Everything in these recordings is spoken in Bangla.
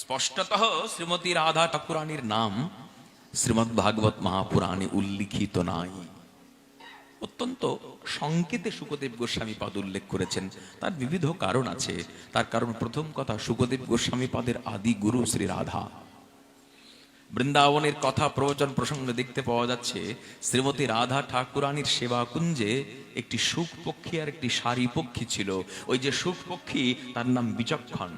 স্পষ্টত শ্রীমতী রাধা ঠাকুরানীর নাম শ্রীমৎ ভাগবত মহাপুরাণে উল্লিখিত নাই। অত্যন্ত সংকেতে সুখদেব গোস্বামী পদ উল্লেখ করেছেন। তার বিবিধ কারণ আছে। তার কারণ প্রথম কথা, সুখদেব গোস্বামী পাদের আদি গুরু শ্রী রাধা। বৃন্দাবনের কথা প্রবচন প্রসঙ্গে দেখতে পাওয়া যাচ্ছে, শ্রীমতী রাধা ঠাকুরানীর সেবা কুঞ্জে একটি সুখ পক্ষী আর একটি সারি পক্ষী ছিল। ওই যে সুখ পক্ষী, তার নাম বিচক্ষণ।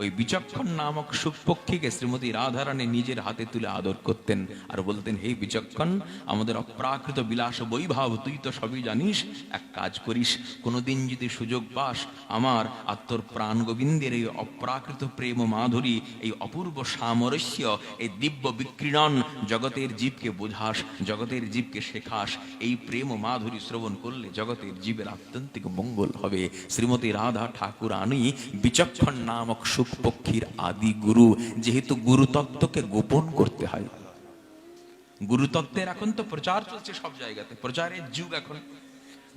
ওই বিচক্ষণ নামক সুখ পক্ষীকে শ্রীমতী রাধারানী নিজের হাতে তুলে আদর করতেন আর বলতেন, হে বিচক্ষণ, আমাদের অপ্রাকৃত বিলাস বৈভাব, তুই তো সবই জানিস। এক কাজ করিস, কোনোদিন যদি সুযোগ পাস, আমার আত্মর প্রাণ গোবিন্দের এই অপ্রাকৃত প্রেম মাধুরী, এই অপূর্ব সামরস্য, এই দিব্য বিক্রীড়ন জগতের জীবকে বোঝাস, জগতের জীবকে শেখাস, এই প্রেম মাধুরী শ্রবণ করলে জগতের জীবের আত্যন্তিক মঙ্গল হবে। শ্রীমতী রাধা ঠাকুর আনি বিচক্ষণ নামক সুখ পক্ষীর আদি গুরু, যেহেতু গুরুতত্ত্বকে গোপন করতে হয়। গুরুতত্ত্বের এখন তো প্রচার চলছে সব জায়গাতে। প্রচারের যুগ এখন।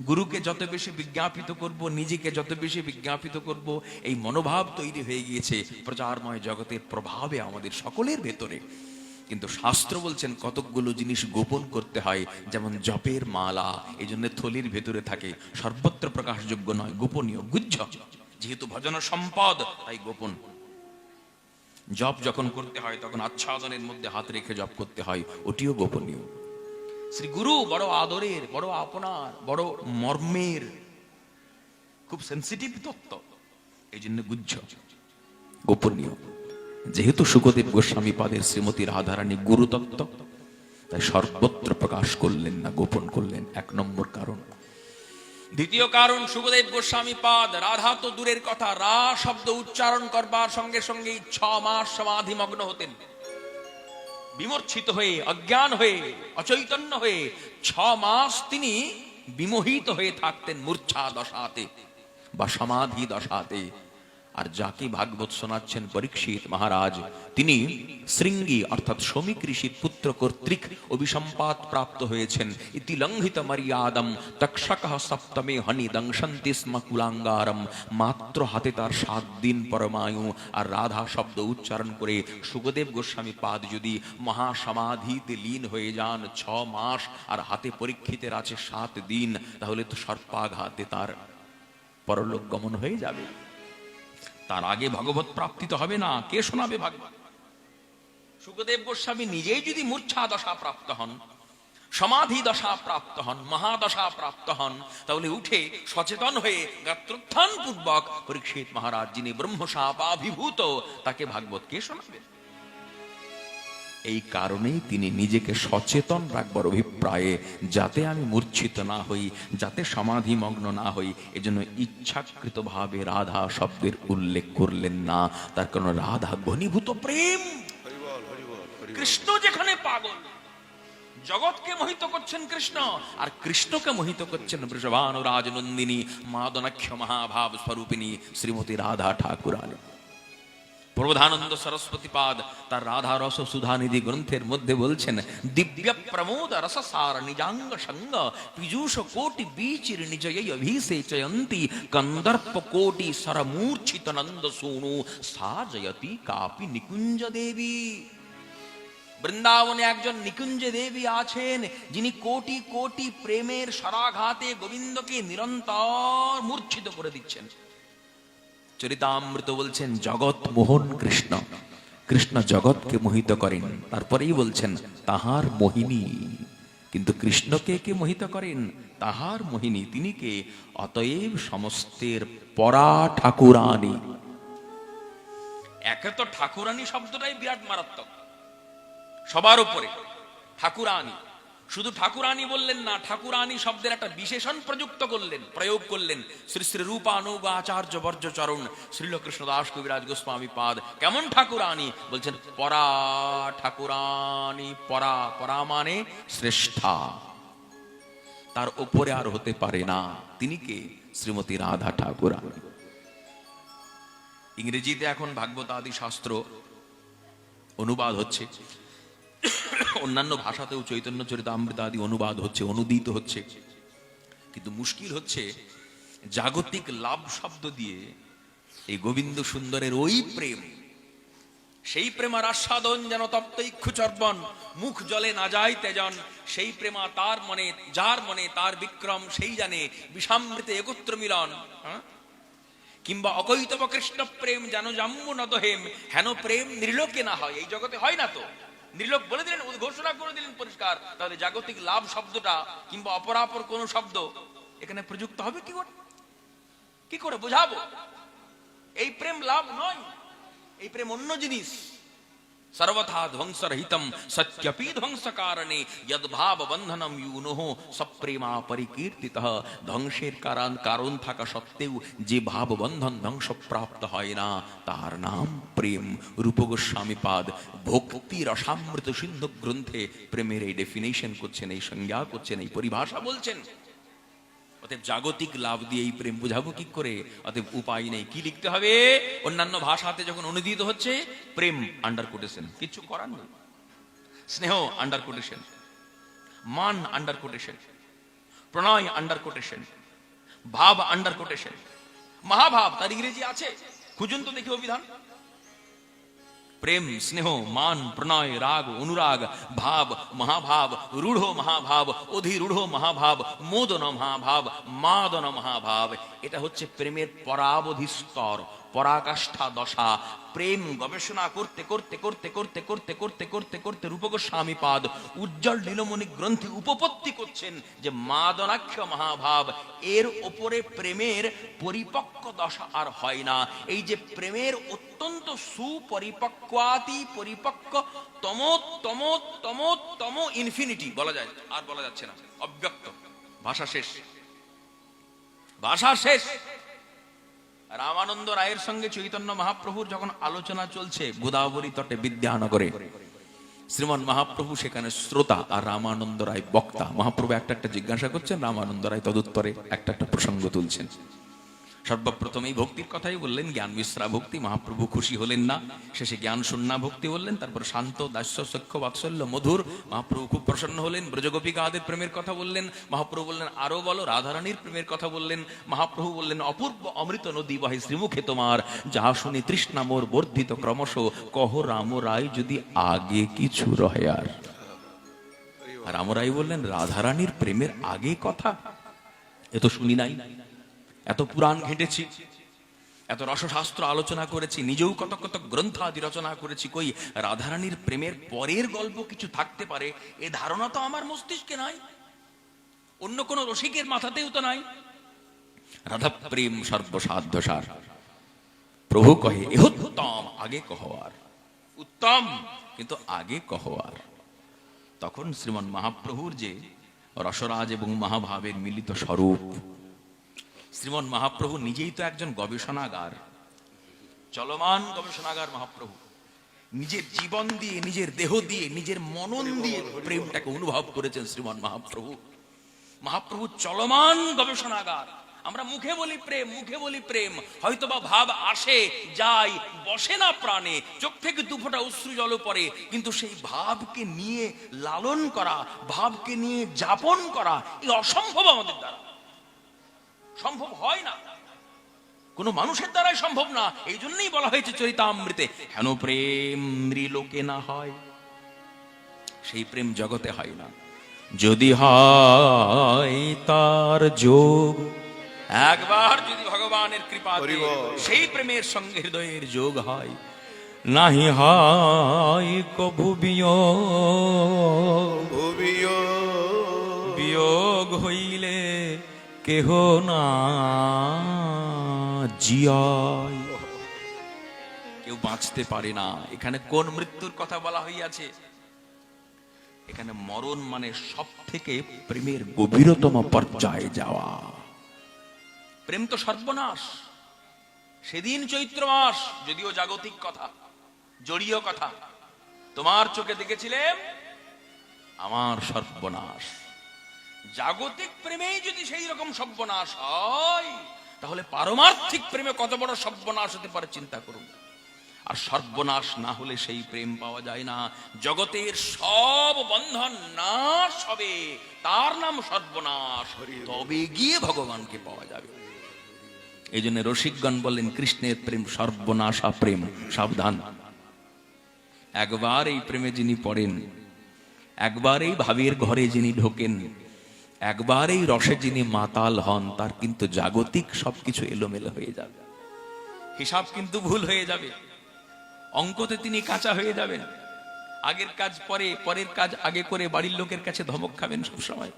গুরুকে যত বেশি বিজ্ঞাপিত করব, নিজেকে যত বেশি বিজ্ঞাপিত করব, এই মনোভাব তৈরি হয়ে গিয়েছে প্রচারময় জগতের প্রভাবে আমাদের সকলের ভেতরে। কিন্তু শাস্ত্র বলছেন, কতকগুলো জিনিস গোপন করতে হয়, যেমন জপের মালা এই জন্য থলির ভেতরে থাকে, সর্বত্র প্রকাশযোগ্য নয়, গোপনীয় গুজ্জ যেহেতু ভজন সম্পদ, তাই গোপন। জপ যখন করতে হয়, তখন আচ্ছাদনের মধ্যে হাত রেখে জপ করতে হয়, ওটিও গোপনীয়। শ্রী গুরু বড় আদরের, বড় আপনার, বড় মর্মের, খুব সেন্সিটিভ তত্ত্ব। এই জন্য গুজ্জ, গোপনীয়। যেহেতু সুখদেব গোস্বামী পাদের শ্রীমতী রাধারানী গুরুতত্ত্ব, তাই সর্বত্র প্রকাশ করলেন না, গোপন করলেন। এক নম্বর কারণ দ্বিতীয় কারণ সুখদেব গোস্বামী পাদ, রাধা তো দূরের কথা, রা শব্দ উচ্চারণ করবার সঙ্গে সঙ্গে ছ মাস সমাধি মগ্ন হতেন। বিমর্ছিত হয়ে, অজ্ঞান হয়ে, অচৈতন্য হয়ে ছ মাস তিনি বিমোহিত হয়ে থাকতেন মূর্ছা দশাতে বা সমাধি দশাতে। আর যাকে ভাগবত শোনাচ্ছেন পরীক্ষিত মহারাজ। তিনি শৃঙ্গি, অর্থাৎ শ্রমিক ঋষির পুত্র কর্তৃক অভিসম্পাত প্রাপ্ত হয়েছেন। ইতি লঙ্ঘিত মর্যাদম, তক্ষক সপ্তমে হনি দংশন্তি স্ম কুলাঙ্গারম। মাত্র হাতে তার সাত দিন পরমায়ু। আর রাধা শব্দ উচ্চারণ করে সুখদেব গোস্বামী পাদ যদি মহাসমাধিতে লীন হয়ে যান ছ মাস, আর হাতে পরীক্ষিতের আছে সাত দিন, তাহলে তো সর্পাঘাতে তার পরলোক গমন হয়ে যাবে। তার আগে ভগবত প্রাপ্তি তো হবে না? কে শোনাবে ভাগবত? সুখদেব গোস্বামী নিজেই যদি মূর্ছা দশা প্রাপ্ত হন, সমাধি দশা প্রাপ্ত হন, মহাদশা প্রাপ্ত হন, তাহলে উঠে সচেতন হয়ে গাত্রোত্থান পূর্বক পরীক্ষিত মহারাজ যিনি ব্রহ্মসাপাভিভূত তাকে ভাগবত কে শোনাবে? এই কারণেই তিনি নিজেকে সচেতন রাখবার অভিপ্রায়ে যাতে আমি মূর্ছিত না হই, যাতে সমাধি মগ্ন না হই, এজন্য ইচ্ছাকৃত ভাবে রাধা শব্দের উল্লেখ করলেন না। তার কারণ রাধা ঘনীভূত প্রেম। কৃষ্ণ যেখানে পাগল, জগৎকে মোহিত করছেন কৃষ্ণ, আর কৃষ্ণকে মোহিত করছেন বৃষভানু রাজনন্দিনী মাদনাক্ষ মহাভাব স্বরূপিনী শ্রীমতী রাধা ঠাকুরানী। প্রবোধানন্দ সরস্বতী পাদ। তার রাধা রস সুধানিধি গ্রন্থের মধ্যে বলছেন, দিব্য প্রমোদ রসসার নিজাঙ্গ সঙ্গ, পীযূষ কোটি বীচির নিজয় অভিষেচয়ন্তি কন্দর্প কোটি সরমূর্ছিত নন্দ সূনু সা জয়তি কাপি নিকুঞ্জ দেবী। বৃন্দাবনে একজন নিকুঞ্জ দেবী আছেন, যিনি কোটি কোটি প্রেমের সরাঘাতে গোবিন্দকে নিরন্তর মূর্ছিত করে দিচ্ছেন। চরিতামৃত বলছেন জগৎ মোহন কৃষ্ণ। কৃষ্ণ জগৎকে মোহিত করেন। তারপরেই বলছেন, তাহার মোহিনী। কিন্তু কৃষ্ণকে কে মোহিত করেন? তাহার মোহিনী, তিনি কে? অতএব সমস্তের পরা ঠাকুরানী। একে তো ঠাকুরানী শব্দটাই বিরাট মারাত্মক। সবার উপরে ঠাকুরানী। শুধু ঠাকুরানী বললেন না ঠাকুরানী শব্দের একটা বিশেষণ প্রযুক্ত করলেন, প্রয়োগ করলেন। শ্রী শ্রী রূপানুগ আচার্য বর্জ চরণ শ্রীলকৃষ্ণ দাস কবিরাজ গোস্বামী পাদ। কেমন ঠাকুরানী বলছেন, পরা ঠাকুরানী পরা পরা মানে শ্রেষ্ঠা। তার উপরে আর হতে পারে না। তিনি কে? শ্রীমতী রাধা ঠাকুরানী ইংরেজিতে এখন ভাগবত আদি শাস্ত্র অনুবাদ হচ্ছে। অন্যান্য ভাষাতেও চৈতন্য চরিত অমৃত আদি অনুবাদ হচ্ছে, অনুদিত হচ্ছে। কিন্তু মুশকিল হচ্ছে জাগতিক লাভ শব্দ দিয়ে এই গোবিন্দ সুন্দরের ওই প্রেম, সেই প্রেমার আস্বাদন যেন তপ্ত ইক্ষু মুখ জলে না যায় তেজন, সেই প্রেমা তার মনে, যার মনে তার বিক্রম, সেই জানে বিষামৃতে একত্র মিলন। হ্যাঁ? কিংবা অকৈতব কৃষ্ণ প্রেম যেন জাম্বু নদহেম হেন প্রেম নির্লোকে না হয়, এই জগতে হয় না তো। নির্লোক বলে দিলেন উদ্ঘোষণা করে দিলেন পরিষ্কার। তাহলে জাগতিক লাভ শব্দটা কিংবা অপরাপর কোন শব্দ এখানে প্রযুক্ত হবে কি করে? কি করে বোঝাবো? এই প্রেম লাভ নয়, এই প্রেম অন্য জিনিস। সর্বথা ধ্বংসরহিতম সত্যপি ধ্বংস কারণে যদ্ভাব বন্ধনম ইউনহ সপ্রেমা পরিকীর্তিত ধ্বংসের কারণ কারণ থাকা সত্ত্বেও যে ভাব বন্ধন ধ্বংস প্রাপ্ত হয় না তার নাম প্রেম রূপ গোস্বামী পাদ ভক্তি রসামৃত সিন্ধু গ্রন্থে প্রেমের এই ডেফিনেশন করছেন এই সংজ্ঞা করছেন এই পরিভাষা বলছেন অতএব জাগতিক লাভ দিয়ে এই প্রেম বোঝাবো কি করে? অতএব উপায় নেই। কি লিখতে হবে? অন্যান্য ভাষাতে যখন অনুদিত হচ্ছে, প্রেম আন্ডার কোটেশন কিছু করার নেই। স্নেহ আন্ডার কোটেশন মান আন্ডার কোটেশন প্রণয় আন্ডার কোটেশন ভাব আন্ডার কোটেশন মহাভাব, তার ইংরেজি আছে। খুঁজুন তো দেখি অভিধান। প্রেম, স্নেহ, মান, প্রণয়, রাগ, অনুরাগ, ভাব, মহাভাব, রূঢ় মহাভাব, অধিরূঢ় মহাভাব মোদন মহাভাব মাদন মহাভাব এটা হচ্ছে প্রেমের পরাবধি স্তর। পরাকাষ্ঠা দশা, প্রেম গবেষণা করতে করতে করতে করতে করতে করতে করতে করতে রূপগোস্বামী পাদ উজ্জ্বল নীলমণি গ্রন্থে উপপত্তি করছেন যে মাদনাক্ষ মহাভাব, এর ওপরে প্রেমের পরিপক্ক দশা আর হয় না। এই যে প্রেমের অত্যন্ত সুপরিপক্বাতি পরিপক্ক তম তম তম তম ইনফিনিটি বলা যায়, আর বলা যাচ্ছে না, অব্যক্ত। ভাষা শেষ। ভাষা শেষ। রামানন্দ রায়ের সঙ্গে চৈতন্য মহাপ্রভুর যখন আলোচনা চলছে, গোদাবরী তটে বিদ্যানগরে শ্রীমান মহাপ্রভু সেখানে শ্রোতা আর রামানন্দ রায় বক্তা। মহাপ্রভু একটা একটা জিজ্ঞাসা করছেন, রামানন্দ রায় তদুত্তরে একটা একটা প্রসঙ্গ তুলছেন। সর্বপ্রথমেই ভক্তির কথাই বললেন, জ্ঞান মিশ্রা ভক্তি, মহাপ্রভু খুশি হলেন না। শেষে জ্ঞান শূন্যা ভক্তি বললেন, তারপর শান্ত, দাস্য, সখ্য, বাৎসল্য, মধুর মহাপ্রভু খুব প্রসন্ন হলেন। ব্রজগোপিকাদের প্রেমের কথা বললেন, মহাপ্রভু বললেন, আরও বলো, রাধারানীর প্রেমের কথা বললেন, মহাপ্রভু বললেন, অপূর্ব অমৃত নদী বাহে শ্রীমুখে তোমার, যাহা শুনি তৃষ্ণা মোর বর্ধিত ক্রমশ, কহ রাম রায় যদি আগে কিছু রহে আর। রামরাই বললেন, রাধারানীর প্রেমের আগে কথা? এ তো শুনি নাই। এত পুরাণ ঘেঁটেছি, এত রসশাস্ত্র আলোচনা করেছি, নিজেও কত কত গ্রন্থ আদি রচনা করেছি, কই রাধারানীর প্রেমের পরের গল্প কিছু থাকতে পারে, এ ধারণা তো আমার মস্তিষ্কে নাই। অন্য কোন রসিকের মাথাতেও তো নাই। রাধা প্রেম সর্বসাধ্য সার। প্রভু কহে, এহ উত্তম, আগে কহওয়ার উত্তম, কিন্তু আগে কহওয়ার তখন শ্রীমন মহাপ্রভুর যে রসরাজ এবং মহাভাবের মিলিত স্বরূপ শ্রীমন মহাপ্রভু নিজেই তো একজন গবেষণাগার। চলমান গবেষণাগার মহাপ্রভু। নিজের জীবন দিয়ে, নিজের দেহ দিয়ে, নিজের মনন দিয়ে প্রেমটাকে অনুভব করেছেন শ্রীমন মহাপ্রভু। মহাপ্রভু চলমান গবেষণাগার। আমরা মুখে বলি প্রেম, মুখে বলি প্রেম। হয়তোবা ভাব আসে, যায়, বসে না প্রাণে, চোখ থেকে দুফোটা অশ্রু জল পড়ে, কিন্তু সেই ভাবকে নিয়ে লালন করা, ভাবকে নিয়ে যাপন করা এই অসম্ভব আমাদের দ্বারা। সম্ভব হয় না। কোন মানুষের দ্বারাই সম্ভব না। এই জন্যই বলা হয়েছে চরিতামৃতে হেন প্রেম নৃলোকে না হয় সেই প্রেম জগতে হয় না। যদি হয় তার যোগ। একবার যদি ভগবানের কৃপা সেই প্রেমের সঙ্গে হৃদয়ের যোগ হয় নাহি হয় কভু বিয়োগ। বিয়োগ হইলে কেহ না জিয়ায়। কেউ বাঁচতে পারে না। এখানে কোন মৃত্যুর কথা বলা হইয়াছে? এখানে মরণ মানে সব থেকে প্রেমের গভীরতম পর্যায়ে যাওয়া। প্রেম তো সর্বনাশ। সেদিন চৈত্র মাস যদিও জাগতিক কথা, জড়ীয় কথা। তোমার চোখে দেখেছিলেন আমার সর্বনাশ। জাগতিক প্রেমেই যদি সেই রকম সর্বনাশ হয় তাহলে পারমার্থিক প্রেমে কত বড় সর্বনাশ হতে পারে চিন্তা করুন। আর সর্বনাশ না হলে সেই প্রেম পাওয়া যায় না। জগতের সব বন্ধন নাশ হবে তার নাম সর্বনাশ। তবে গিয়ে ভগবানকে পাওয়া যাবে। এই জন্য রসিকগণ বললেন কৃষ্ণের প্রেম সর্বনাশা প্রেম সাবধান। একবার এই প্রেমে যিনি পড়েন একবার এই ভাবের ঘরে যিনি ঢোকেন একবার এই রসে যিনি মাতাল হন, তার কিন্তু জাগতিক সবকিছু এলোমেলো হয়ে যাবে। হিসাব কিন্তু ভুল হয়ে যাবে। অঙ্কতে তিনি কাঁচা হয়ে যাবেন। আগের কাজ পরে, পরের কাজ আগে করে বাড়ির লোকের কাছে ধমক খাবেন সবসময়।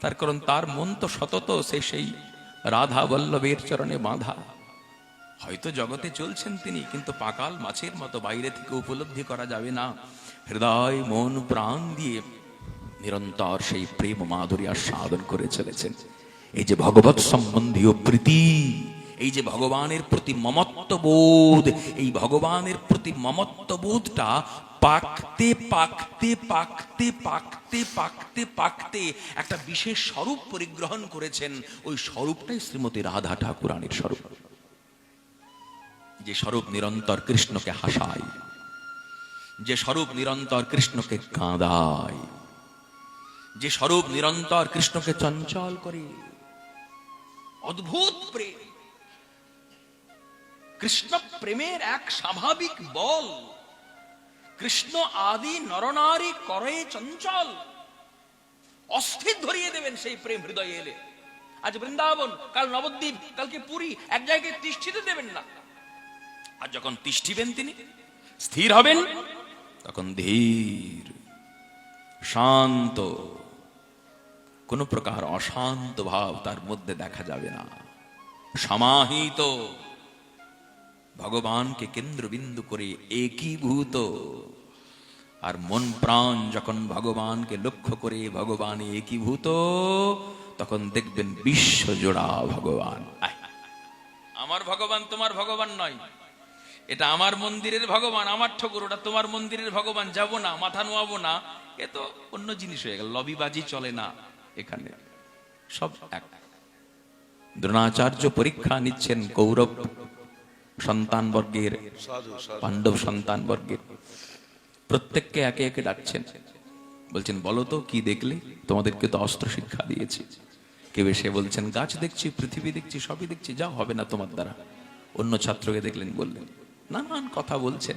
তার কারণ তার মন তো সতত, সে সেই রাধা বল্লভের চরণে বাঁধা। হয়তো জগতে চলছেন তিনি, কিন্তু পাকাল মাছের মতো বাইরে থেকে উপলব্ধি করা যাবে না। হৃদয়, মন, প্রাণ দিয়ে নিরন্তর সেই প্রেম মাধুরী আস্বাদন করে চলেছেন। এই যে ভগবত সম্বন্ধীয় প্রীতি, এই যে ভগবানের প্রতি মমত্ব বোধ, এই ভগবানের প্রতি মমত্ব বোধটা পাকতে পাকতে পাকতে পাকতে পাকতে পাকতে একটা বিশেষ স্বরূপ পরিগ্রহণ করেছেন ওই স্বরূপটাই শ্রীমতী রাধা ঠাকুরানীর স্বরূপ। যে স্বরূপ নিরন্তর কৃষ্ণকে হাসায়, যে স্বরূপ নিরন্তর কৃষ্ণকে কাঁদায় যে স্বরূপ নিরন্তর কৃষ্ণকে চঞ্চল করে। অদ্ভুত প্রেম। কৃষ্ণ প্রেমের এক স্বাভাবিক বল। কৃষ্ণ আদি নরনারী করে চঞ্চল। অস্থির ধরিয়ে দেবেন সেই প্রেম হৃদয়ে এলে। আজ বৃন্দাবন, কাল নবদ্বীপ, কালকে পুরী, এক জায়গায় তিষ্ঠিতে দেবেন না। আর যখন তিষ্ঠিবেন তিনি, স্থির হবেন, তখন ধীর, শান্ত কোন প্রকার অশান্ত ভাব তার মধ্যে দেখা যাবে না। সমাহিত। ভগবানকে কেন্দ্রবিন্দু করে একীভূত। আর মন প্রাণ যখন ভগবানকে লক্ষ্য করে ভগবান একীভূত, তখন দেখবেন বিশ্ব জোড়া ভগবান। আমার ভগবান তোমার ভগবান নয়। এটা আমার মন্দিরের ভগবান, আমার ঠাকুর, ওটা তোমার মন্দিরের ভগবান। যাব না, মাথা নোয়াবো না। এ তো অন্য জিনিস হয়ে গেল, লবিবাজি চলে না। এখানে। সব এক। দ্রোণাচার্য পরীক্ষা নিচ্ছেন কৌরব, সন্তান বর্গের, পাণ্ডব সন্তান বর্গের। প্রত্যেককে একে একে ডাকছেন। বলছেন, বলো তো, কি দেখলে? তোমাদেরকে তো অস্ত্র শিক্ষা দিয়েছি। কেউ এসে বলছেন, গাছ দেখছি, পৃথিবী দেখছি, সবই দেখছি, যা হবে না তোমার দ্বারা। অন্য ছাত্রকে দেখলেন, বললেন, নানান কথা বলছেন।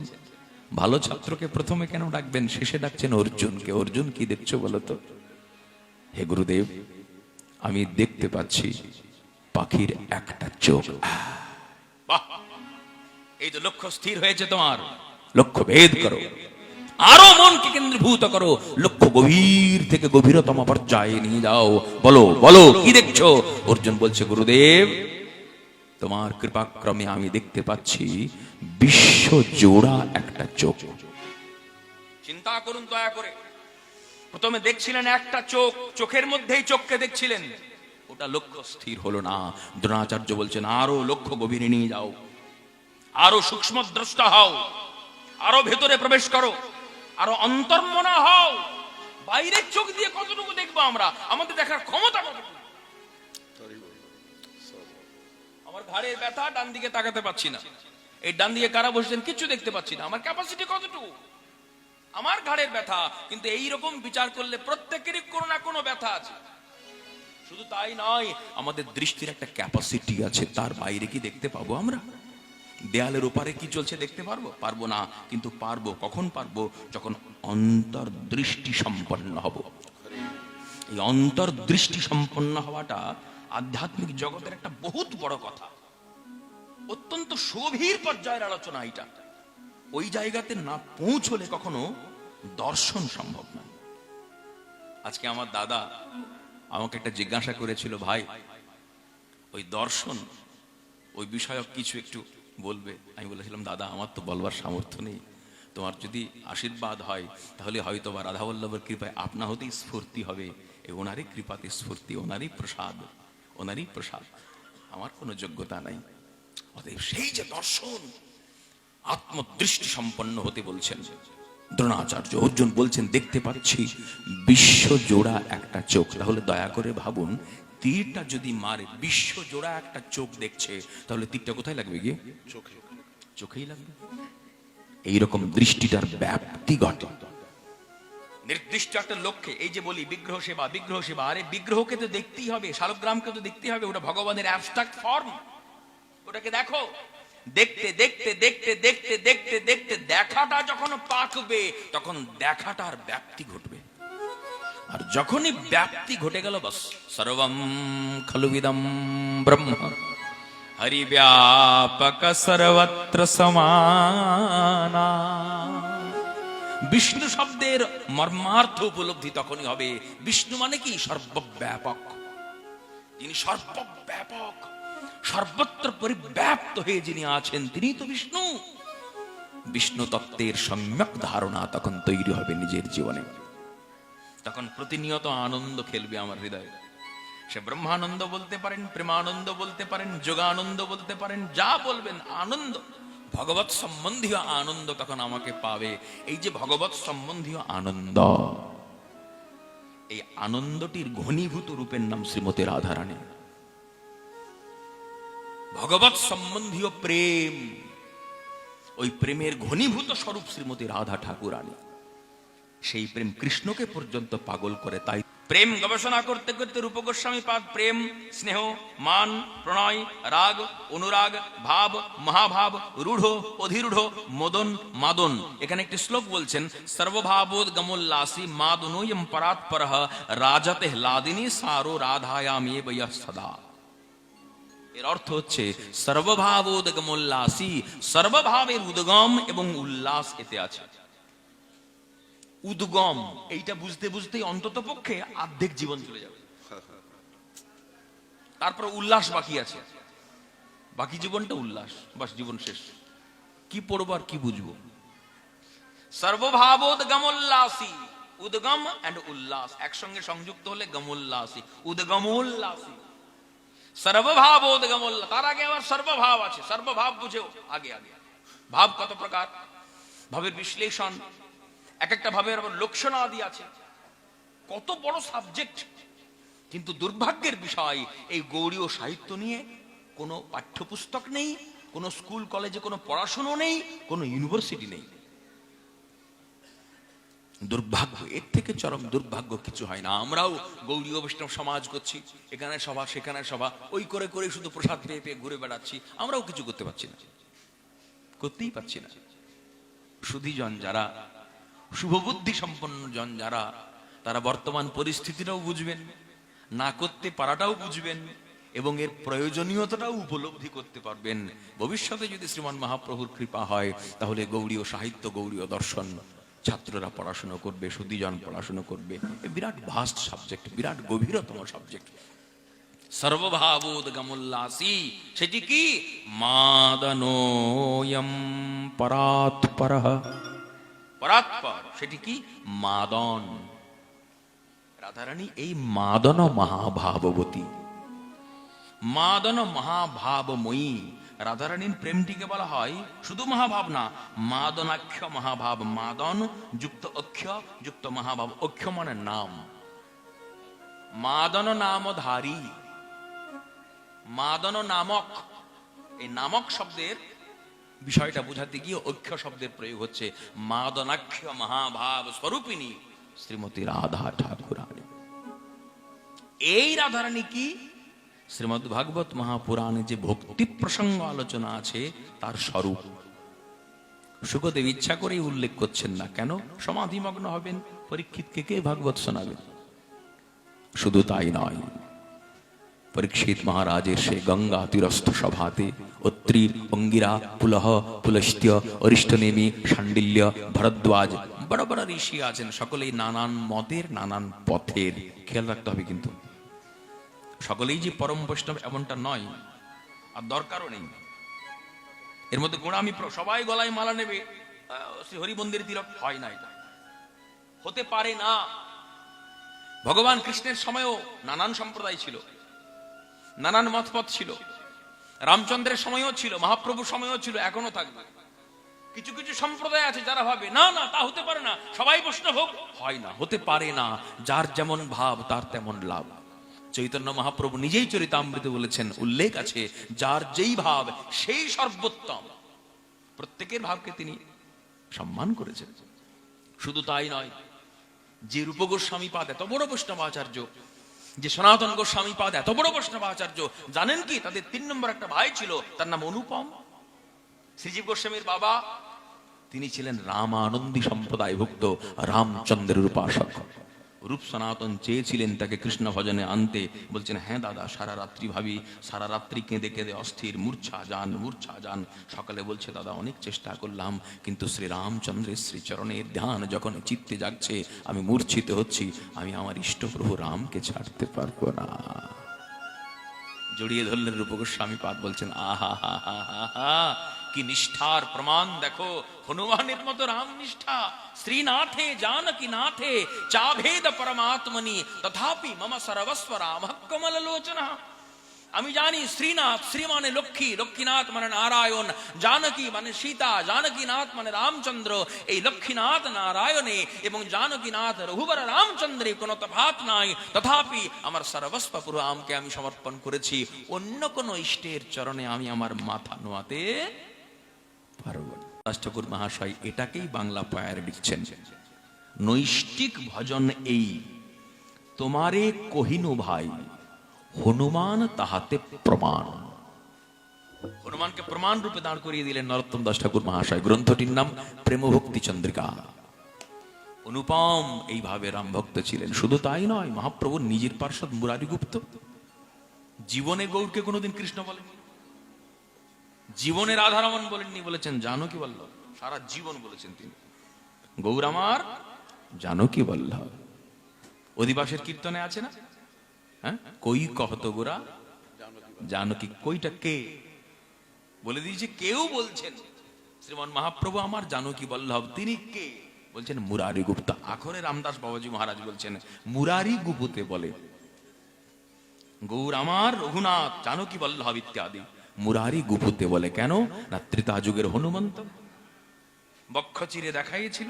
ভালো ছাত্রকে প্রথমে কেন ডাকবেন? শেষে ডাকছেন অর্জুনকে। অর্জুন কি দেখছ বলো তো? হে গুরুদেব আমি দেখতে পাচ্ছি পাখির একটা চোখ! এই তো লক্ষ্য স্থির হয়েছে তোমার। লক্ষ্য ভেদ করো। আরও মনকে কেন্দ্রীভূত করো। লক্ষ্য গভীর থেকে গভীরতম পর্যায়ে নিয়ে যাও। বলো বলো কি দেখছ? অর্জুন বলছে গুরুদেব তোমার কৃপাক্রমে আমি দেখতে পাচ্ছি বিশ্ব জোড়া একটা চোখ। চিন্তা করুন দয়া করে। প্রথমে দেখছিলেন একটা চোখ, চোখের মধ্যেই চোখকে দেখছিলেন। ওটা লক্ষ্য স্থির হলো না। দ্রোণাচার্য বলছেন, আরও লক্ষ্য গভীরে নিয়ে যাও। আরও সূক্ষ্ম দ্রষ্টা হও। আরও ভেতরে প্রবেশ করো। আরও অন্তর্মনা হও। বাইরের চোখ দিয়ে কতটুকু দেখব আমরা? আমাদের দেখার ক্ষমতা কতটুকু? আমার ঘাড়ের ব্যথা, ডান দিকে তাকাতে পাচ্ছি না। এই ডান দিকে কারা বসেছেন? কিছু দেখতে পাচ্ছি না। আমার ক্যাপাসিটি কতটুকু? আমার ঘাড়ের ব্যথা, কিন্তু এই রকম বিচার করলে প্রত্যেকেরই কোনো না কোনো ব্যথা আছে। শুধু তাই নয়, আমাদের দৃষ্টির একটা ক্যাপাসিটি আছে, তার বাইরে কি দেখতে পাবো আমরা? দেয়ালের ওপারে কি চলছে দেখতে পারব? পারব না, কিন্তু পারব, কখন পারব? যখন অন্তর্দৃষ্টি সম্পন্ন হব। এই অন্তর্দৃষ্টি সম্পন্ন হওয়াটা আধ্যাত্মিক জগতের একটা বহুত বড় কথা। অত্যন্ত সুগভীর পর্যায়ের আলোচনা এটা। ওই জায়গাতে না পৌঁছলে কখনো দর্শন সম্ভব না। আজকে আমার দাদা আমাকে একটা জিজ্ঞাসা করেছিল, ভাই, ওই দর্শন, ওই বিষয়ক কিছু একটু বলবে? আমি বলেছিলাম, দাদা, আমার তো বলবার সামর্থ্য নেই। তোমার যদি আশীর্বাদ হয়, তাহলে হয়তো বা রাধাবল্লভের কৃপায় আপনা হতেই স্ফূর্তি হবে ওনারই কৃপাতে স্ফূর্তি, ওনারই প্রসাদ ওনারই প্রসাদ। আমার কোনো যোগ্যতা নাই। অতএব সেই যে দর্শন আত্মদৃষ্টি সম্পন্ন হতে বলছেন। দ্রোণাচার্য অর্জুন বলছেন, দেখতে পাচ্ছি, বিশ্ব জোড়া একটা চোখ। তাহলে দয়া করে ভাবুন, তীরটা যদি মারে, বিশ্ব জোড়া একটা চোখ দেখছে, তাহলে তীরটা কোথায় লাগবে গিয়ে? চোখে চোখেই লাগবে। এইরকম দৃষ্টিটার ব্যাপ্তি ঘটে। নির্দিষ্ট একটা লক্ষ্যে, এই যে বলি, বিগ্রহ সেবা বিগ্রহ সেবা, আরে বিগ্রহকে তো দেখতেই হবে, শালগ্রামকে তো দেখতেই হবে, ওটা ভগবানের অ্যাবস্ট্রাক্ট ফর্ম ওটাকে দেখো। দেখতে দেখতে দেখতে দেখতে দেখতে দেখতে দেখাটা যখন পাকবে, তখন দেখাটার ব্যাপ্তি ঘটবে। আর যখনই ব্যাপ্তি ঘটে গেল, বাস, সর্বম খলুবিদম ব্রহ্ম। হরিব্যাপক সর্বত্র সমানা। বিষ্ণু শব্দের মর্মার্থ উপলব্ধি তখনই হবে। বিষ্ণু মানে কি? সর্বব্যাপক। তিনি সর্বব্যাপক সর্বত্র পরিব্যাপ্ত হয়ে যিনি আছেন, তিনি তো বিষ্ণু। বিষ্ণু তত্ত্বের সম্যক ধারণা তখন তৈরি হবে নিজের জীবনে। তখন প্রতিনিয়ত আনন্দ খেলবে আমার হৃদয়ে। সে ব্রহ্মানন্দ বলতে পারেন, প্রেমানন্দ বলতে পারেন, যোগানন্দ বলতে পারেন, যা বলবেন, আনন্দ। ভগবত সম্বন্ধীয় আনন্দ তখন আমাকে পাবে। এই যে ভগবত সম্বন্ধীয় আনন্দ, এই আনন্দটির ঘনীভূত রূপের নাম শ্রীমতী রাধারানী। ভগবত সম্বন্ধীয় প্রেম। ওই প্রেমের ঘনীভূত স্বরূপ শ্রীমতী রাধা ঠাকুরানী। সেই প্রেম কৃষ্ণকে পর্যন্ত পাগল করে, তাই প্রেম গবেষণা করতে করতে রূপ গোস্বামী পাদ প্রেম, স্নেহ, মান, প্রণয়, রাগ, অনুরাগ, ভাব, মহাভাব, রূঢ়, অধিরূঢ়, মদন, মাদন। এখানে একটি শ্লোক বলছেন, সর্বভাবোদ গমোল্লাসী মাদনোয়ম পরাৎপর রাজতে হ্লাদিনী সারো রাধায়ামে সদা। এর অর্থ হচ্ছে সর্বভাবোদগমোল্লাসী, সর্বভাবের উদ্গম এবং উল্লাস এতে আছে। উদ্গম, এইটা বুঝতে বুঝতেই অন্তত পক্ষে অর্ধেক জীবন চলে যাবে। তারপর উল্লাস বাকি আছে। বাকি জীবনটা উল্লাস, বাস জীবন শেষ। কি পড়ব আর কি বুঝব? সর্বভাবোদগমোল্লাসী, উদ্গম এন্ড উল্লাস, একসঙ্গে সংযুক্ত হলে গমোল্লাসী, উদ্গমোল্লাসী। সর্বভাবোদগমোল্লাস তার আগে আবার সর্বভাব আছে। সর্বভাব বুঝেও আগে আগে। ভাব কত প্রকার? ভাবের বিশ্লেষণ। এক একটা ভাবের আবার লক্ষণ আদি আছে। কত বড় সাবজেক্ট কিন্তু দুর্ভাগ্যের বিষয়, এই গৌড়ীয় সাহিত্য নিয়ে কোনো পাঠ্যপুস্তক নেই, কোনো স্কুল কলেজে কোনো পড়াশুনো নেই, কোনো ইউনিভার্সিটি নেই। দুর্ভাগ্য, এর থেকে চরম দুর্ভাগ্য কিছু হয় না। আমরাও গৌরীয় বৈষ্ণব সমাজ করছি, এখানে সভা, সেখানে সভা, ওই করে করে শুধু প্রসাদ পেয়ে পেয়ে ঘুরে বেড়াচ্ছি, আমরাও কিছু করতে পারছি না। করতেই পারছি না। সুধীজন যারা, শুভবুদ্ধি সম্পন্ন জন যারা, তারা বর্তমান পরিস্থিতিটাও বুঝবেন, না করতে পারাটাও বুঝবেন, এবং এর প্রয়োজনীয়তাটাও উপলব্ধি করতে পারবেন। ভবিষ্যতে যদি শ্রীমান মহাপ্রভুর কৃপা হয়, তাহলে গৌড়ীয় সাহিত্য গৌড়ীয় দর্শন ছাত্ররা পড়াশুনো করবে সুদীজন পড়াশুনো করবে। বিরাট ভাস্ট সাবজেক্ট বিরাট গভীরতম সাবজেক্ট সর্বভাবোদগমোল্লাসী, সেটি কি? মাদনোয়ম পরাৎপর। পরাৎপর, সেটি কি? মাদন। রাধারানী, এই মাদন মহাভাবতী মাদন মহাভাবময়ী। রাধারানীর প্রেমটিকে বলা হয় শুধু মহাভাব না, মাদনাক্ষ মহাভাব, মাদন যুক্ত অক্ষ, যুক্ত মহাভাব অক্ষ মানে নাম। মাদন নামধারী। মাদন নামক, এই নামক শব্দের বিষয়টা বোঝাতে গিয়ে অক্ষ শব্দের প্রয়োগ হচ্ছে। মাদনাক্ষ মহাভাব স্বরূপিনী শ্রীমতী রাধা ঠাকুরানী। এই রাধারানী কি? শ্রীমদ ভাগবত মহাপুরাণে যে ভক্তি প্রসঙ্গ আলোচনা আছে, তার স্বরূপ। সুখদেব ইচ্ছা করেই উল্লেখ করছেন না, কেন? সমাধিমগ্ন হবেন, পরীক্ষিতকে কে ভাগবত শোনাবেন? শুধু তাই নয়, পরীক্ষিত মহারাজের সে গঙ্গা তীরস্থ সভাতে অত্রির অঙ্গিরা পুলহ পুলস্ত্য অরিষ্টনেমী শাণ্ডিল্য ভরদ্বাজ, বড় বড় ঋষি আছেন, সকলেই নানান মতের, নানান পথের। খেয়াল রাখতে হবে কিন্তু। সকলেই যে পরম বৈষ্ণব এমনটা নয়, আর দরকারও নেই। এর মধ্যে গোড়ামি সবাই গলায় মালা নেবে শ্রী হরি তিলক, হয় না এটা। হতে পারে না। ভগবান কৃষ্ণের সময়ও নানান সম্প্রদায় ছিল, নানান মতপথ ছিল, রামচন্দ্রের সময়ও ছিল, মহাপ্রভুর সময়ও ছিল, এখনও থাকবে। কিছু কিছু সম্প্রদায় আছে যারা ভাবে, না না, তা হতে পারে না, সবাই বৈষ্ণব হোক। হয় না, হতে পারে না, যার যেমন ভাব, তার তেমন লাভ। চৈতন্য মহাপ্রভু নিজেই চরিতামৃত বলেছেন, উল্লেখ আছে, যার যেই ভাব, সেই সর্বোত্তম। প্রত্যেকের ভাবকে তিনি সম্মান করেছেন। শুধু তাই নয়, যে রূপ গোস্বামী পাদ এত বড় বৈষ্ণব আচার্য, যে সনাতন গোস্বামী পাদ এত বড় বৈষ্ণব আচার্য, জানেন কি, তাদের তিন নম্বর একটা ভাই ছিল, তার নাম অনুপম। শ্রীজীব গোস্বামীর বাবা, তিনি ছিলেন রামানন্দী সম্প্রদায়ভুক্ত রামচন্দ্রের উপাসক। রূপ সনাতন চেয়েছিলেন তাকে কৃষ্ণ ভজনে আনতে। বলছেন হ্যাঁ দাদা, সারা রাত্রি ভাবি, সারা রাত্রি কেঁদে কেঁদে অস্থির, মূর্ছা যান মূর্ছা যান। সকালে বলছে, দাদা, অনেক চেষ্টা করলাম, কিন্তু শ্রী রামচন্দ্রের শ্রীচরণের ধ্যান যখন চিত্তে যাচ্ছে আমি মূর্ছিত হচ্ছি, আমি আমার ইষ্টপ্রভু রামকে ছাড়তে পারব না। জড়িয়ে ধরলেন রূপগোস্বামী পাদ, বলছেন, আহা হা হা হা হা কি নিষ্ঠার প্রমাণ দেখো? হনুমানের মতো রাম নিষ্ঠা। শ্রীনাথে, জানকি নাথে, চাভেদ পরমাত্মনি, তথাপি মম সর্বস্ব রাম কমল লোচনা আমি জানি শ্রীনাথ শ্রী মানে লক্ষ্মী, লক্ষ্মীনাথ মানে নারায়ণ, জানকী মানে সীতা জানকীনাথ মানে রামচন্দ্র। এই লক্ষ্মীনাথ নারায়ণে এবং জানকীনাথ রঘুবর রামচন্দ্রে কোনো তফাত নাই। তথাপি আমার সর্বস্ব পুরো আমকে আমি সমর্পণ করেছি। অন্য কোন ইষ্টের চরণে আমি আমার মাথা নোয়াতে ঠাকুর মহাশয় এটাকেই বাংলা পায়ার লিখছেন নৈষ্টিক ভজন এই, তোমারে কহিনু ভাই, হনুমান তাহাতে প্রমাণ। হনুমানকে প্রমাণ রূপে দাঁড় করিয়ে দিলেন নরোত্তম দাস ঠাকুর মহাশয়। গ্রন্থটির নাম প্রেমভক্তি চন্দ্রিকা। অনুপম এইভাবে রাম ভক্ত ছিলেন। শুধু তাই নয় মহাপ্রভু নিজের পার্শ্বদ মুরারি গুপ্ত জীবনে গৌরকে কোনোদিন কৃষ্ণ বলেন জীবনের আধারমন বলেননি, বলেছেন জানো কি বলল সারা জীবন বলেছেন তিনি। গৌর আমার জানো কি বলল অধিবাসের কীর্তনে আছে না? হ্যাঁ? কই কহত গোরা? জানো কি কইটা কে? বলে দিয়েছে কেউ বলছেন, শ্রীমান মহাপ্রভু আমার জানকী বল্লভ, তিনি কে? বলছেন মুরারি গুপ্তা। আখরে রামদাস বাবাজি মহারাজ বলছেন, মুরারি গুপুতে বলে গৌর আমার রঘুনাথ, জানকী বল্লভ ইত্যাদি। মুরারি গুপুতে বলে, কেন? না ত্রেতা যুগের হনুমন্ত। বক্ষ চিরে দেখাইছিল।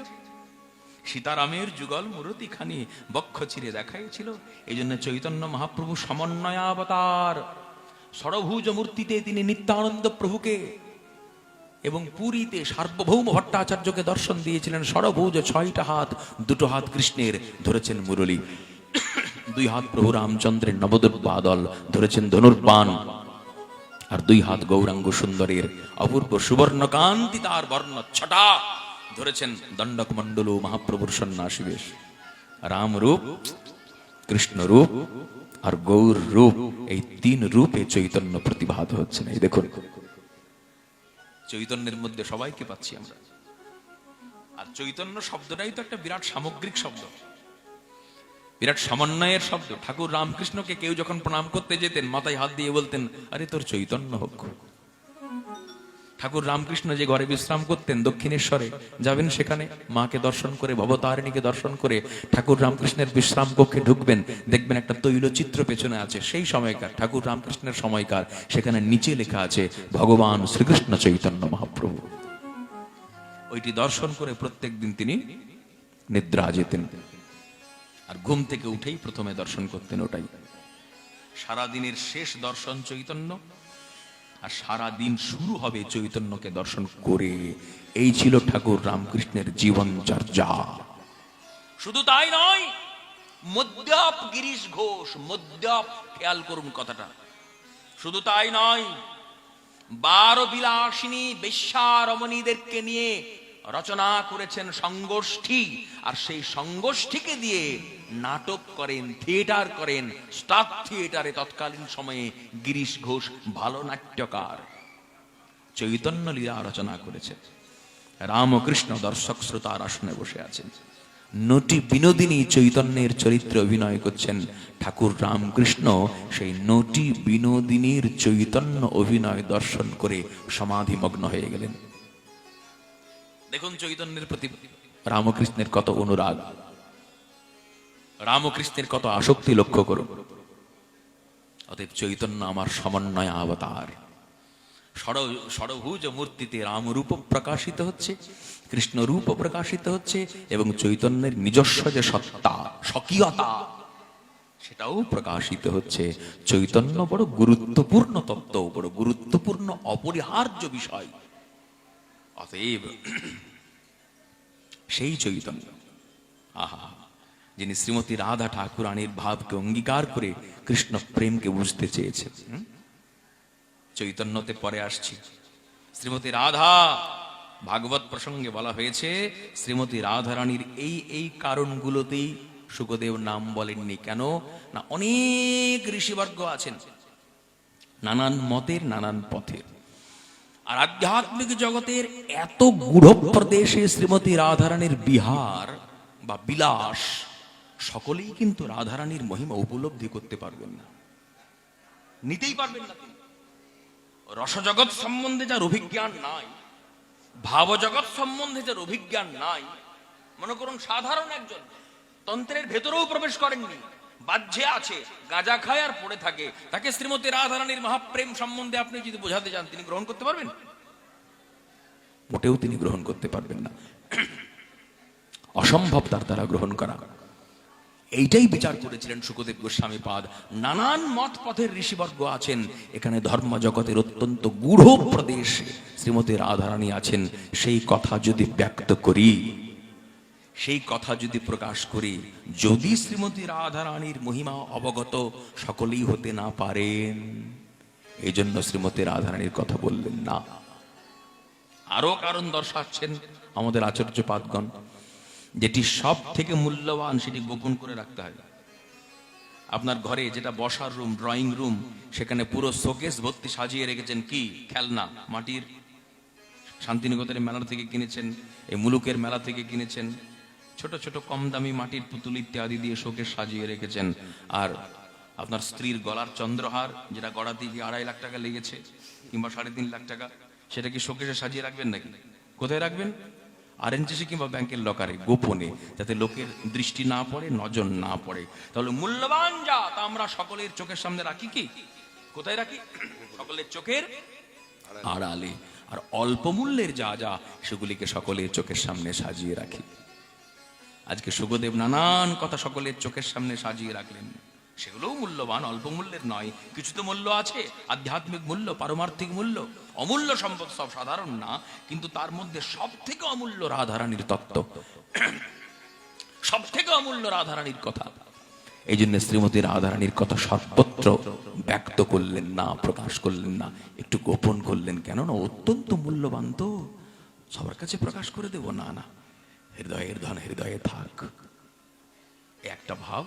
সীতারামের যুগল মূরতি খানি বক্ষ চিরে দেখাইছিল। এই জন্য চৈতন্য মহাপ্রভু সমন্বয়াবতার। ষড়ভুজ মূর্তিতে তিনি নিত্যানন্দ প্রভুকে এবং পুরীতে সার্বভৌম ভট্টাচার্যকে দর্শন দিয়েছিলেন। ষড়ভুজ ছয়টা হাত, দুটো হাত কৃষ্ণের ধরেছেন মুরলী। দুই হাত প্রভু রামচন্দ্রের নবদুর্বাদল, ধরেছেন ধনুর্বাণ। আর দুই হাত গৌরাঙ্গ সুন্দরের অপূর্ব সুবর্ণ কান্তি তার বর্ণ ছটা ধরেছেন দণ্ডক মণ্ডল মহাপ্রভুর সন্ন্যাসী বেশ রাম রূপ, কৃষ্ণ রূপ আর গৌর রূপ, এই তিন রূপে চৈতন্য প্রতিভাত হচ্ছেন। এই দেখুন, চৈতন্যের মধ্যে সবাইকে পাচ্ছি আমরা। আর চৈতন্য শব্দটাই তো একটা বিরাট সামগ্রিক শব্দ। বিরাট সমন্বয়ের শব্দ। ঠাকুর রামকৃষ্ণকে কেউ যখন প্রণাম করতে যেতেন, মাথায় হাত দিয়ে বলতেন, আরে তোর চৈতন্য হোক। ঠাকুর রামকৃষ্ণ যে ঘরে বিশ্রাম করতেন দক্ষিণেশ্বরে, যাবেন সেখানে, মাকে দর্শন করে, ভবতারিণীকে দর্শন করে ঠাকুর রামকৃষ্ণের বিশ্রাম কক্ষে ঢুকবেন, দেখবেন একটা তৈলচিত্র পেছনে আছে, সেই সময়কার, ঠাকুর রামকৃষ্ণের সময়কার, সেখানে নিচে লেখা আছে, ভগবান শ্রীকৃষ্ণ চৈতন্য মহাপ্রভু। ওইটি দর্শন করে প্রত্যেক দিন তিনি নিদ্রা যেতেন। আর ঘুম থেকে উঠেই প্রথমে দর্শন করতেন ওটাই। সারা দিনের শেষ দর্শন চৈতন্য, আর সারা দিন শুরু হবে চৈতন্যকে দর্শন করে। এই ছিল ঠাকুর রামকৃষ্ণের জীবন জীবনচর্যা শুধু তাই নয় মদ্যাপ গিরিশ ঘোষ মদ্যাপ খেয়াল করুন কথাটা। শুধু তাই নয়, বারো বিলাসিনী বেশ্যা রমণীদেরকে নিয়ে রচনা করেছেন সংগোষ্ঠী আর সেই সংগোষ্ঠীকে দিয়ে নাটক করেন, থিয়েটার করেন, স্টাফ থিয়েটারে তৎকালীন সময়ে গিরিশ ঘোষ ভালো নাট্যকার চৈতন্য লীলা রচনা করেছেন। রামকৃষ্ণ দর্শক শ্রোতার আসনে বসে আছেন। নটি বিনোদিনী চৈতন্যের চরিত্রে অভিনয় করছেন ঠাকুর রামকৃষ্ণ। সেই নটি বিনোদিনীর চৈতন্য অভিনয় দর্শন করে সমাধিমগ্ন হয়ে গেলেন। দেখুন চৈতন্যের প্রতি রামকৃষ্ণের কত অনুরাগ। রামকৃষ্ণের কত আসক্তি লক্ষ্য করুন। অতএব চৈতন্য আমার সমন্বয় অবতার। ষড়ভুজ মূর্তিতে রামরূপ প্রকাশিত হচ্ছে কৃষ্ণ রূপ প্রকাশিত হচ্ছে এবং চৈতন্যের নিজস্ব যে সত্তা, স্বকীয়তা, সেটাও প্রকাশিত হচ্ছে। চৈতন্য বড় গুরুত্বপূর্ণ তত্ত্ব, বড় গুরুত্বপূর্ণ অপরিহার্য বিষয়। অতএব সেই চৈতন্য, আহা, যিনি শ্রীমতী রাধা ঠাকুরানীর ভাবকে অঙ্গীকার করে কৃষ্ণ প্রেমকে বুঝতে চেয়েছেন। হুম? চৈতন্যতে পরে আসছি। শ্রীমতী রাধা, ভাগবত প্রসঙ্গে বলা হয়েছে, শ্রীমতী রাধারানীর এই এই কারণগুলোতেই সুখদেব নাম বলেননি। কেন? না অনেক ঋষিবর্গ আছেন। নানান মতের, নানান পথের। আর আধ্যাত্মিক জগতের এত গূঢ় প্রদেশে শ্রীমতী রাধারানীর বিহার বা বিলাস, সকলেই কিন্তু রাধারানীর মহিমা উপলব্ধি করতে পারবেন না। নিতেই পারবেন না রসজগৎ সম্বন্ধে যার অভিজ্ঞান নাই, ভাবজগৎ সম্বন্ধে যার অভিজ্ঞান নাই, মনে করুন সাধারণ একজন, তন্ত্রের ভেতরেও প্রবেশ করেননি বাহ্যে আছে, গাঁজা খায় আর পড়ে থাকে। তাকে শ্রীমতী রাধারানীর মহাপ্রেম সম্বন্ধে আপনি যদি বোঝাতে চান, তিনি গ্রহণ করতে পারবেন? মোটেও তিনি গ্রহণ করতে পারবেন না। অসম্ভব তার দ্বারা গ্রহণ করা। এইটাই বিচার করেছিলেন সুখদেব গোস্বামী পাদ। নানান মত পথের ঋষিবর্গ আছেন, এখানে ধর্ম জগতের অত্যন্ত গূঢ় প্রদেশে শ্রীমতী রাধারানী আছেন। সেই কথা যদি ব্যক্ত করি সেই কথা যদি প্রকাশ করি, যদি শ্রীমতী রাধারানীর মহিমা অবগত সকলেই হতে না পারেন। এই জন্য শ্রীমতী রাধারানীর কথা বললেন, না। আরও কারণ দর্শাচ্ছেন আমাদের আচার্য পাদগণ, যেটি সব থেকে মূল্যবান সেটি গোপন করে রাখতে হয়। আপনার ঘরে যেটা বসার রুম, ড্রয়িং রুম, সেখানে পুরো শোকেস ভর্তি সাজিয়ে রেখেছেন কি? খেলনা, মাটির। শান্তিনিকেতনের মেলা থেকে কিনেছেন, এই মুলুকের মেলা থেকে কিনেছেন ছোট ছোট কম দামি মাটির পুতুল ইত্যাদি দিয়ে শোকেস সাজিয়ে রেখেছেন। আর আপনার স্ত্রীর গলার চন্দ্রহার, যেটা গড়াতে গিয়ে আড়াই লাখ টাকা লেগেছে কিংবা সাড়ে তিন লাখ টাকা, সেটা কি শোকেসে সাজিয়ে রাখবেন নাকি? কোথায় রাখবেন? কিংবা ব্যাংকের লকারে, গোপনে, যাতে লোকের দৃষ্টি না পড়ে, নজর না পড়ে। তাহলে মূল্যবান যা তা আমরা সকলের চোখের সামনে রাখি কি? কোথায় রাখি? সকলের চোখের আড়ালে। আর অল্প মূল্যের যা যা, সেগুলিকে সকলের চোখের সামনে সাজিয়ে রাখি। আজকে সুখদেব নানান কথা সকলের চোখের সামনে সাজিয়ে রাখলেন। সেগুলোও মূল্যবান, অল্প মূল্যের নয়। কিছু তো মূল্য আছে, আধ্যাত্মিক মূল্য, পারমার্থিক মূল্য, অমূল্য সম্পদ সব সাধারণ না, কিন্তু তার মধ্যে সব থেকে অমূল্য রাধারানীর তত্ত্ব। সব থেকে অমূল্য রাধারানীর কথা। এই জন্য শ্রীমতী রাধারানীর কথা সর্বত্র ব্যক্ত করলেন না, প্রকাশ করলেন না, একটু গোপন করলেন। কেননা অত্যন্ত মূল্যবান তো। সবার কাছে প্রকাশ করে দেব, না না। হৃদয়ের ধন হৃদয়ে থাক। একটা ভাব